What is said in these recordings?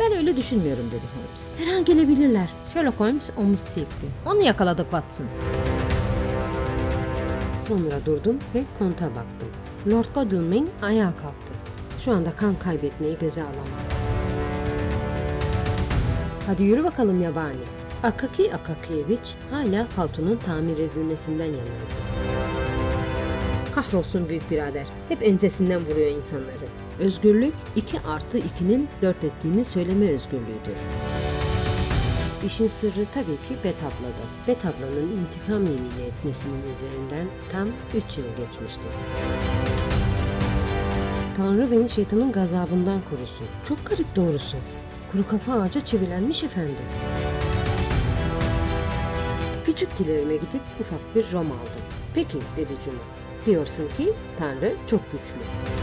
Ben öyle düşünmüyorum dedi Holmes. Her an gelebilirler. Sherlock Holmes omuz silkti. Onu yakaladık Watson. Sonra durdum ve konta baktım. Lord Godalming ayağa kalktı. Şu anda kan kaybetmeyi göze alamam. Hadi yürü bakalım yabani. Akaki Akakiyeviç hala paltonun tamir edilmesinden yanıyordu. Kahrolsun büyük birader. Hep ensesinden vuruyor insanları. Özgürlük 2 artı 2'nin 4 ettiğini söyleme özgürlüğüdür. İşin sırrı tabii ki Bet ablada. Bet ablanın intikam yemini etmesinin üzerinden tam 3 yıl geçmişti. Tanrı beni şeytanın gazabından korusun. Çok garip doğrusu. Kuru kafa ağaca çivilenmiş efendim. Küçük kilerime gidip ufak bir rom aldım. Peki dedi Cuma. Diyorsun ki Tanrı çok güçlü.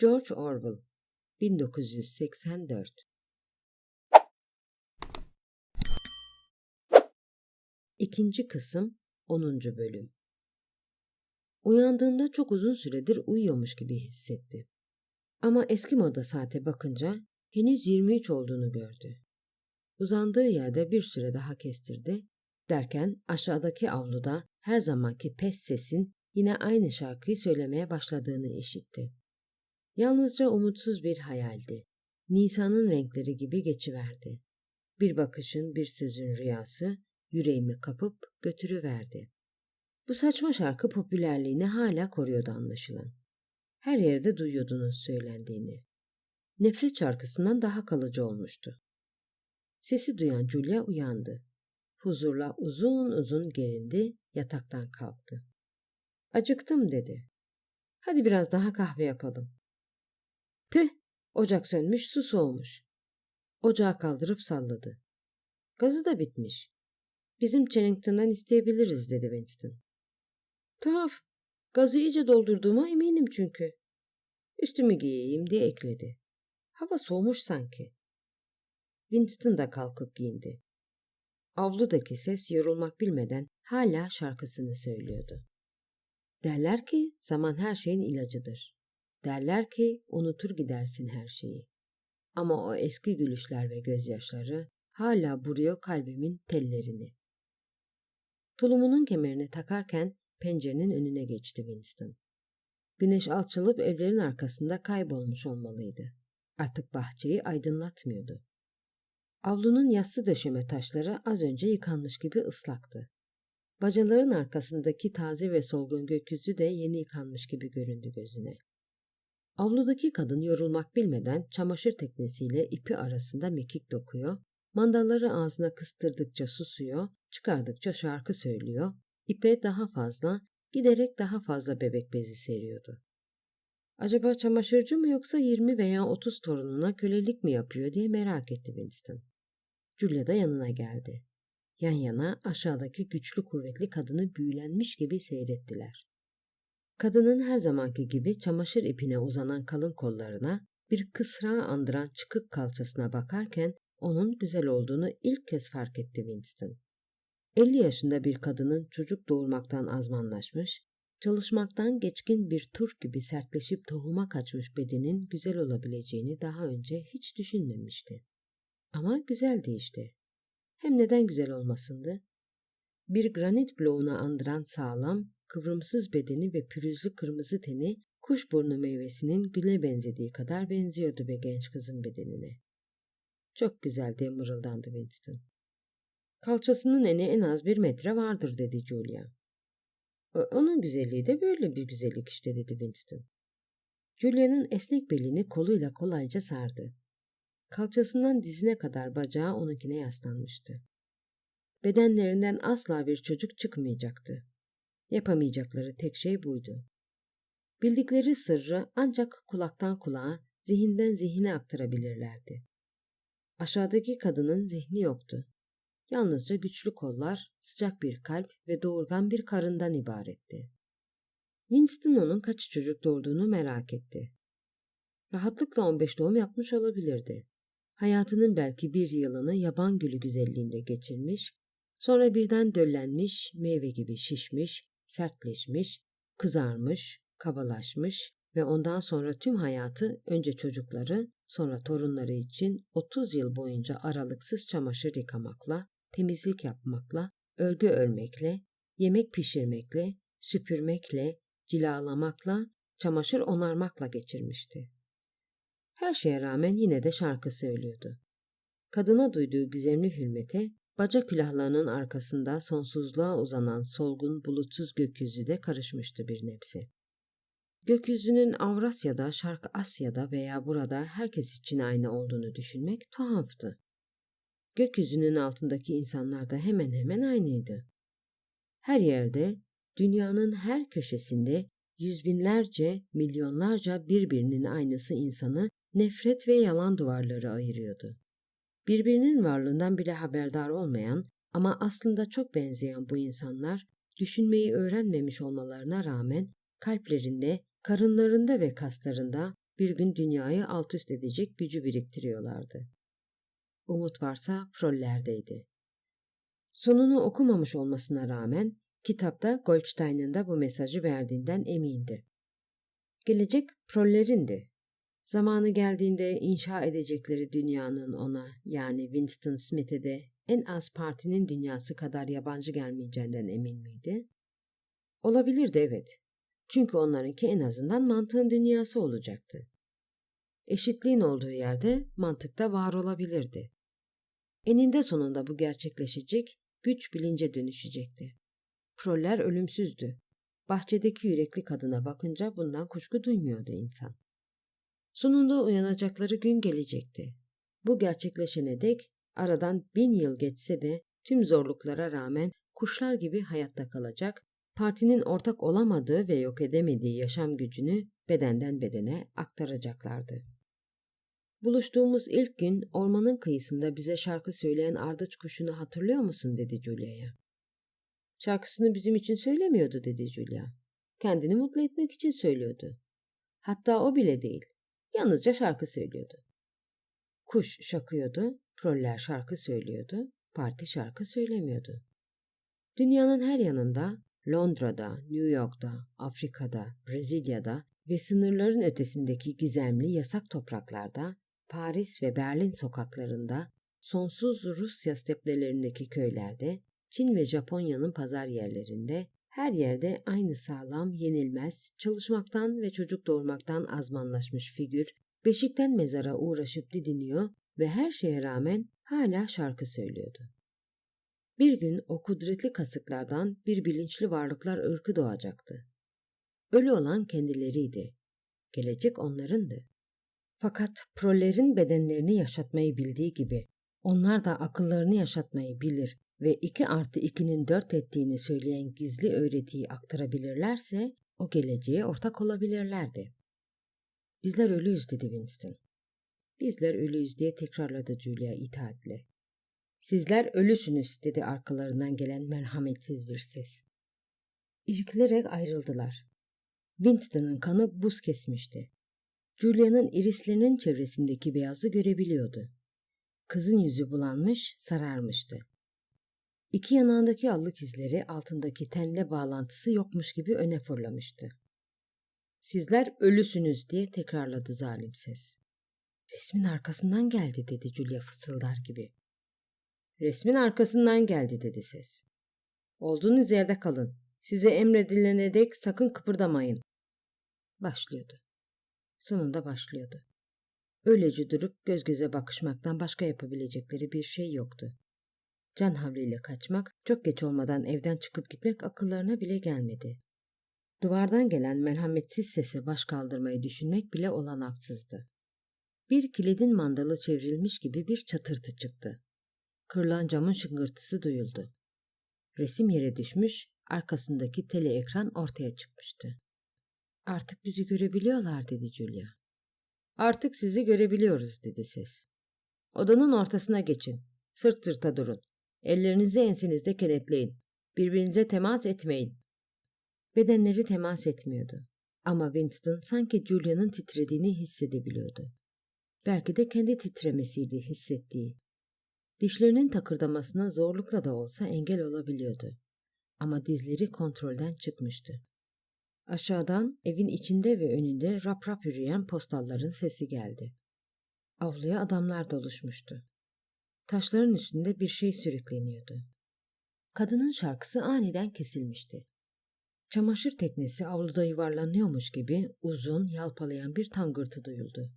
George Orwell 1984 İkinci kısım 10. bölüm Uyandığında çok uzun süredir uyuyormuş gibi hissetti. Ama eski moda saate bakınca henüz 23 olduğunu gördü. Uzandığı yerde bir süre daha kestirdi. Derken aşağıdaki avluda her zamanki pes sesin yine aynı şarkıyı söylemeye başladığını işitti. Yalnızca umutsuz bir hayaldi. Nisan'ın renkleri gibi geçiverdi. Bir bakışın, bir sözün rüyası yüreğimi kapıp götürüverdi. Bu saçma şarkı popülerliğini hala koruyordu anlaşılan. Her yerde duyuyordunuz söylendiğini. Nefret şarkısından daha kalıcı olmuştu. Sesi duyan Julia uyandı. Huzurla uzun uzun gerindi, yataktan kalktı. Acıktım dedi. Hadi biraz daha kahve yapalım. Tüh, ocak sönmüş, su soğumuş. Ocağı kaldırıp salladı. Gazı da bitmiş. Bizim Chennington'dan isteyebiliriz dedi Winston. Tuhaf. Gazı iyice doldurduğuma eminim çünkü. Üstümü giyeyim diye ekledi. Hava soğumuş sanki. Winston da kalkıp giyindi. Avludaki ses yorulmak bilmeden hala şarkısını söylüyordu. Derler ki zaman her şeyin ilacıdır. Derler ki unutur gidersin her şeyi. Ama o eski gülüşler ve gözyaşları hala vuruyor kalbimin tellerini. Tulumunun kemerini takarken pencerenin önüne geçti Winston. Güneş alçalıp evlerin arkasında kaybolmuş olmalıydı. Artık bahçeyi aydınlatmıyordu. Avlunun yassı döşeme taşları az önce yıkanmış gibi ıslaktı. Bacaların arkasındaki taze ve solgun gökyüzü de yeni yıkanmış gibi göründü gözüne. Avludaki kadın yorulmak bilmeden çamaşır teknesiyle ipi arasında mekik dokuyor, mandalları ağzına kıstırdıkça susuyor, çıkardıkça şarkı söylüyor, ipe daha fazla, giderek daha fazla bebek bezi seriyordu. Acaba çamaşırcı mı yoksa 20 veya 30 torununa kölelik mi yapıyor diye merak etti Winston. Julia da yanına geldi. Yan yana aşağıdaki güçlü kuvvetli kadını büyülenmiş gibi seyrettiler. Kadının her zamanki gibi çamaşır ipine uzanan kalın kollarına, bir kısrağı andıran çıkık kalçasına bakarken onun güzel olduğunu ilk kez fark etti Winston. 50 yaşında bir kadının çocuk doğurmaktan azmanlaşmış, çalışmaktan geçkin bir turp gibi sertleşip tohuma kaçmış bedenin güzel olabileceğini daha önce hiç düşünmemişti. Ama güzeldi işte. Hem neden güzel olmasındı? Bir granit bloğuna andıran sağlam, kıvrımsız bedeni ve pürüzlü kırmızı teni kuşburnu meyvesinin güle benzediği kadar benziyordu be genç kızın bedenine. Çok güzel diye mırıldandı Winston. Kalçasının eni en az bir metre vardır dedi Julia. Onun güzelliği de böyle bir güzellik işte dedi Winston. Julia'nın esnek belini koluyla kolayca sardı. Kalçasından dizine kadar bacağı onunkine yaslanmıştı. Bedenlerinden asla bir çocuk çıkmayacaktı. Yapamayacakları tek şey buydu. Bildikleri sırrı ancak kulaktan kulağa, zihinden zihine aktarabilirlerdi. Aşağıdaki kadının zihni yoktu. Yalnızca güçlü kollar, sıcak bir kalp ve doğurgan bir karından ibaretti. Winston onun kaç çocuk doğurduğunu merak etti. Rahatlıkla 15 doğum yapmış olabilirdi. Hayatının belki bir yılını yaban gülü güzelliğinde geçirmiş, sonra birden döllenmiş, meyve gibi şişmiş, sertleşmiş, kızarmış, kabalaşmış ve ondan sonra tüm hayatı önce çocukları, sonra torunları için 30 yıl boyunca aralıksız çamaşır yıkamakla, temizlik yapmakla, örgü örmekle, yemek pişirmekle, süpürmekle, cilalamakla, çamaşır onarmakla geçirmişti. Her şeye rağmen yine de şarkı söylüyordu. Kadına duyduğu gizemli hürmete, baca külahlarının arkasında sonsuzluğa uzanan solgun bulutsuz gökyüzü de karışmıştı bir nebze. Gökyüzünün Avrasya'da, Şark Asya'da veya burada herkes için aynı olduğunu düşünmek tuhaftı. Gökyüzünün altındaki insanlar da hemen hemen aynıydı. Her yerde, dünyanın her köşesinde yüz binlerce, milyonlarca birbirinin aynısı insanı nefret ve yalan duvarları ayırıyordu. Birbirinin varlığından bile haberdar olmayan ama aslında çok benzeyen bu insanlar düşünmeyi öğrenmemiş olmalarına rağmen kalplerinde, karınlarında ve kaslarında bir gün dünyayı alt üst edecek gücü biriktiriyorlardı. Umut varsa prollerdeydi. Sonunu okumamış olmasına rağmen kitapta Goldstein'ın da bu mesajı verdiğinden emindi. Gelecek prollerindi. Zamanı geldiğinde inşa edecekleri dünyanın ona yani Winston Smith'e de en az partinin dünyası kadar yabancı gelmeyeceğinden emin miydi? Olabilirdi evet. Çünkü onlarınki en azından mantığın dünyası olacaktı. Eşitliğin olduğu yerde mantıkta var olabilirdi. Eninde sonunda bu gerçekleşecek, güç bilince dönüşecekti. Proller ölümsüzdü. Bahçedeki yürekli kadına bakınca bundan kuşku duymuyordu insan. Sonunda uyanacakları gün gelecekti. Bu gerçekleşene dek aradan bin yıl geçse de tüm zorluklara rağmen kuşlar gibi hayatta kalacak, partinin ortak olamadığı ve yok edemediği yaşam gücünü bedenden bedene aktaracaklardı. Buluştuğumuz ilk gün ormanın kıyısında bize şarkı söyleyen ardıç kuşunu hatırlıyor musun dedi Julia'ya. Şarkısını bizim için söylemiyordu dedi Julia. Kendini mutlu etmek için söylüyordu. Hatta o bile değil. Yalnızca şarkı söylüyordu. Kuş şakıyordu, proller şarkı söylüyordu, parti şarkı söylemiyordu. Dünyanın her yanında, Londra'da, New York'ta, Afrika'da, Brezilya'da ve sınırların ötesindeki gizemli yasak topraklarda, Paris ve Berlin sokaklarında, sonsuz Rusya steplelerindeki köylerde, Çin ve Japonya'nın pazar yerlerinde, her yerde aynı sağlam, yenilmez, çalışmaktan ve çocuk doğurmaktan azmanlaşmış figür, beşikten mezara uğraşıp didiniyor ve her şeye rağmen hala şarkı söylüyordu. Bir gün o kudretli kasıklardan bir bilinçli varlıklar ırkı doğacaktı. Ölü olan kendileriydi. Gelecek onlarındı. Fakat prollerin bedenlerini yaşatmayı bildiği gibi onlar da akıllarını yaşatmayı bilir ve 2 artı 2'nin 4 ettiğini söyleyen gizli öğretiyi aktarabilirlerse o geleceğe ortak olabilirlerdi. Bizler ölüyüz dedi Winston. Bizler ölüyüz diye tekrarladı Julia itaatle. Sizler ölüsünüz dedi arkalarından gelen merhametsiz bir ses. İrkilerek ayrıldılar. Winston'ın kanı buz kesmişti. Julia'nın irislerinin çevresindeki beyazı görebiliyordu. Kızın yüzü bulanmış, sararmıştı. İki yanağındaki allık izleri altındaki tenle bağlantısı yokmuş gibi öne fırlamıştı. Sizler ölüsünüz diye tekrarladı zalim ses. Resmin arkasından geldi dedi Julia fısıldar gibi. Resmin arkasından geldi dedi ses. Olduğunuz yerde kalın. Size emredilene dek sakın kıpırdamayın. Başlıyordu. Sonunda başlıyordu. Öylece durup göz göze bakışmaktan başka yapabilecekleri bir şey yoktu. Can havliyle kaçmak, çok geç olmadan evden çıkıp gitmek akıllarına bile gelmedi. Duvardan gelen merhametsiz sese baş kaldırmayı düşünmek bile olanaksızdı. Bir kilidin mandalı çevrilmiş gibi bir çatırtı çıktı. Kırılan camın şıngırtısı duyuldu. Resim yere düşmüş, arkasındaki tele ekran ortaya çıkmıştı. Artık bizi görebiliyorlar dedi Julia. Artık sizi görebiliyoruz dedi ses. Odanın ortasına geçin. Sırt sırta durun. Ellerinizi ensinizde kenetleyin. Birbirinize temas etmeyin. Bedenleri temas etmiyordu. Ama Winston sanki Julia'nın titrediğini hissedebiliyordu. Belki de kendi titremesiydi hissettiği. Dişlerinin takırdamasına zorlukla da olsa engel olabiliyordu. ama dizleri kontrolden çıkmıştı. Aşağıdan evin içinde ve önünde rap rap yürüyen postalların sesi geldi. Avluya adamlar doluşmuştu. Taşların üstünde bir şey sürükleniyordu. Kadının şarkısı aniden kesilmişti. Çamaşır teknesi avluda yuvarlanıyormuş gibi uzun, yalpalayan bir tangırtı duyuldu.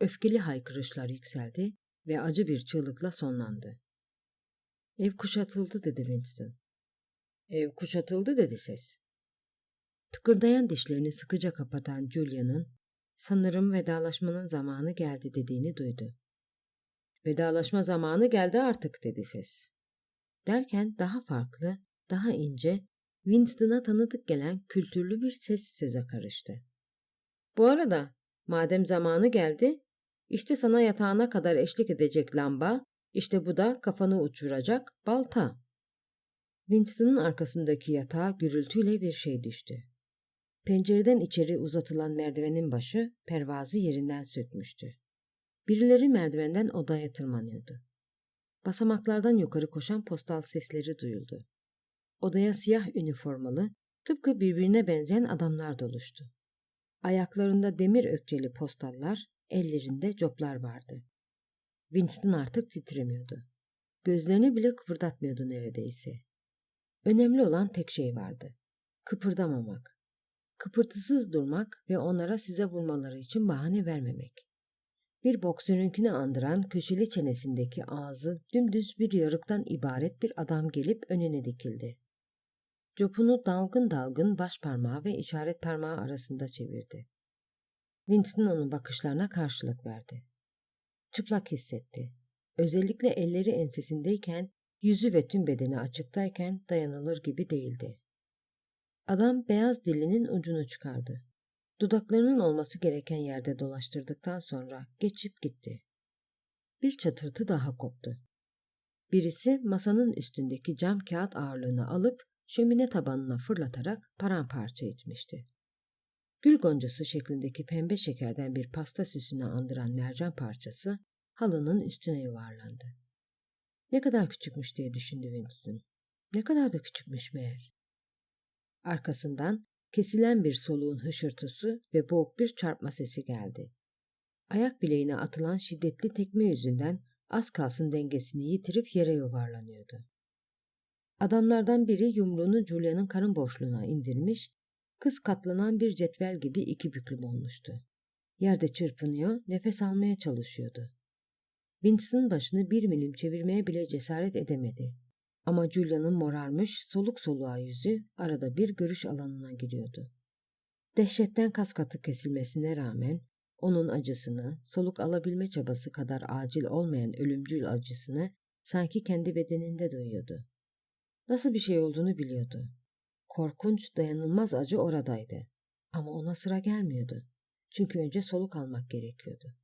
Öfkeli haykırışlar yükseldi ve acı bir çığlıkla sonlandı. Ev kuşatıldı dedi Winston. Ev kuşatıldı dedi ses. Tıkırdayan dişlerini sıkıca kapatan Julia'nın sanırım vedalaşmanın zamanı geldi dediğini duydu. Vedalaşma zamanı geldi artık dedi ses. Derken daha farklı, daha ince, Winston'a tanıdık gelen kültürlü bir ses söze karıştı. Bu arada madem zamanı geldi, işte sana yatağına kadar eşlik edecek lamba, işte bu da kafanı uçuracak balta. Winston'ın arkasındaki yatağa gürültüyle bir şey düştü. Pencereden içeri uzatılan merdivenin başı pervazı yerinden sökmüştü. Birileri merdivenden odaya tırmanıyordu. Basamaklardan yukarı koşan postal sesleri duyuldu. Odaya siyah üniformalı, tıpkı birbirine benzeyen adamlar doluştu. Ayaklarında demir ökçeli postallar, ellerinde coplar vardı. Winston artık titremiyordu. Gözlerini bile kıpırdatmıyordu neredeyse. Önemli olan tek şey vardı. Kıpırdamamak. Kıpırtısız durmak ve onlara size vurmaları için bahane vermemek. Bir boksörünkünü andıran köşeli çenesindeki ağzı dümdüz bir yarıktan ibaret bir adam gelip önüne dikildi. Copunu dalgın dalgın baş parmağı ve işaret parmağı arasında çevirdi. Winston onun bakışlarına karşılık verdi. Çıplak hissetti. Özellikle elleri ensesindeyken, yüzü ve tüm bedeni açıktayken dayanılır gibi değildi. Adam beyaz dilinin ucunu çıkardı. Dudaklarının olması gereken yerde dolaştırdıktan sonra geçip gitti. Bir çatırtı daha koptu. Birisi masanın üstündeki cam kağıt ağırlığını alıp şömine tabanına fırlatarak paramparça etmişti. Gül goncası şeklindeki pembe şekerden bir pasta süsüne andıran mercan parçası halının üstüne yuvarlandı. Ne kadar küçükmüş diye düşündü Winston. Ne kadar da küçükmüş meğer. Arkasından kesilen bir soluğun hışırtısı ve boğuk bir çarpma sesi geldi. Ayak bileğine atılan şiddetli tekme yüzünden az kalsın dengesini yitirip yere yuvarlanıyordu. Adamlardan biri yumruğunu Julia'nın karın boşluğuna indirmiş, kız katlanan bir cetvel gibi iki büklüm olmuştu. Yerde çırpınıyor, nefes almaya çalışıyordu. Winston başını bir milim çevirmeye bile cesaret edemedi. Ama Julia'nın morarmış, soluk soluğa yüzü arada bir görüş alanına giriyordu. Dehşetten kas katı kesilmesine rağmen onun acısını, soluk alabilme çabası kadar acil olmayan ölümcül acısını sanki kendi bedeninde duyuyordu. Nasıl bir şey olduğunu biliyordu. Korkunç, dayanılmaz acı oradaydı. Ama ona sıra gelmiyordu. Çünkü önce soluk almak gerekiyordu.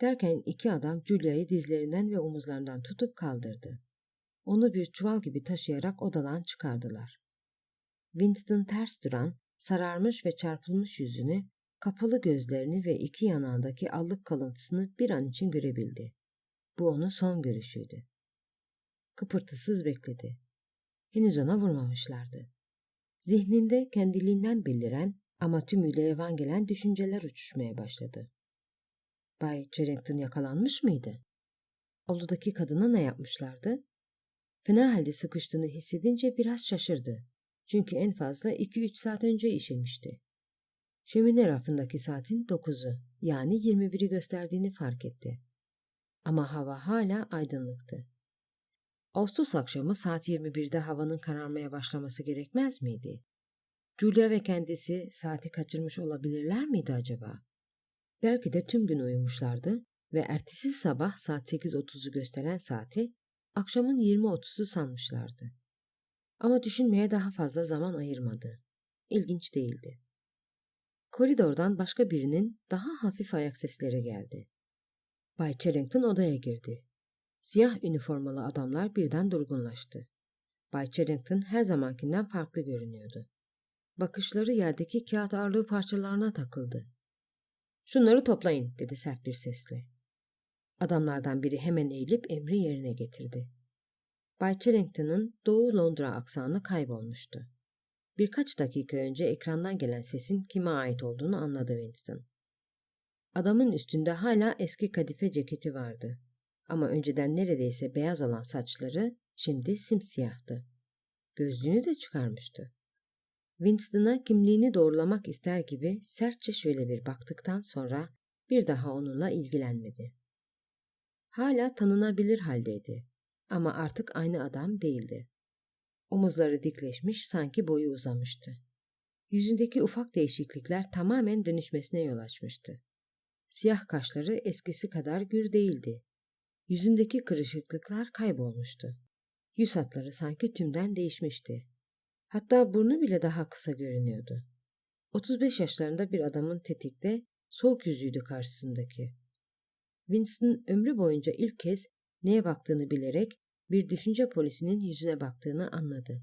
Derken iki adam Julia'yı dizlerinden ve omuzlarından tutup kaldırdı. Onu bir çuval gibi taşıyarak odadan çıkardılar. Winston ters duran, sararmış ve çarpılmış yüzünü, kapalı gözlerini ve iki yanağındaki allık kalıntısını bir an için görebildi. Bu onun son görüşüydü. Kıpırtısız bekledi. Henüz ona vurmamışlardı. Zihninde kendiliğinden beliren ama tümüyle yavan gelen düşünceler uçuşmaya başladı. Bay Charrington yakalanmış mıydı? Avludaki kadına ne yapmışlardı? Fena halde sıkıştığını hissedince biraz şaşırdı. Çünkü en fazla 2-3 saat önce işemişti. Şömine rafındaki saatin 9'u yani 21'i gösterdiğini fark etti. Ama hava hala aydınlıktı. Ağustos akşamı saat 21'de havanın kararmaya başlaması gerekmez miydi? Julia ve kendisi saati kaçırmış olabilirler miydi acaba? Belki de tüm gün uyumuşlardı ve ertesi sabah saat 8.30'u gösteren saati akşamın 20.30'u sanmışlardı. Ama düşünmeye daha fazla zaman ayırmadı. İlginç değildi. Koridordan başka birinin daha hafif ayak sesleri geldi. Bay Charrington odaya girdi. Siyah üniformalı adamlar birden durgunlaştı. Bay Charrington her zamankinden farklı görünüyordu. Bakışları yerdeki kağıt ağırlığı parçalarına takıldı. Şunları toplayın dedi sert bir sesle. Adamlardan biri hemen eğilip emri yerine getirdi. Bay Charrington'ın Doğu Londra aksanı kaybolmuştu. Birkaç dakika önce ekrandan gelen sesin kime ait olduğunu anladı Winston. Adamın üstünde hala eski kadife ceketi vardı. Ama önceden neredeyse beyaz olan saçları şimdi simsiyahtı. Gözlüğünü de çıkarmıştı. Winston'a kimliğini doğrulamak ister gibi sertçe şöyle bir baktıktan sonra bir daha onunla ilgilenmedi. Hala tanınabilir haldeydi ama artık aynı adam değildi. Omuzları dikleşmiş sanki boyu uzamıştı. Yüzündeki ufak değişiklikler tamamen dönüşmesine yol açmıştı. Siyah kaşları eskisi kadar gür değildi. Yüzündeki kırışıklıklar kaybolmuştu. Yüz hatları sanki tümden değişmişti. Hatta burnu bile daha kısa görünüyordu. 35 yaşlarında bir adamın tetikte, soğuk yüzüydü karşısındaki. Winston ömrü boyunca ilk kez neye baktığını bilerek bir düşünce polisinin yüzüne baktığını anladı.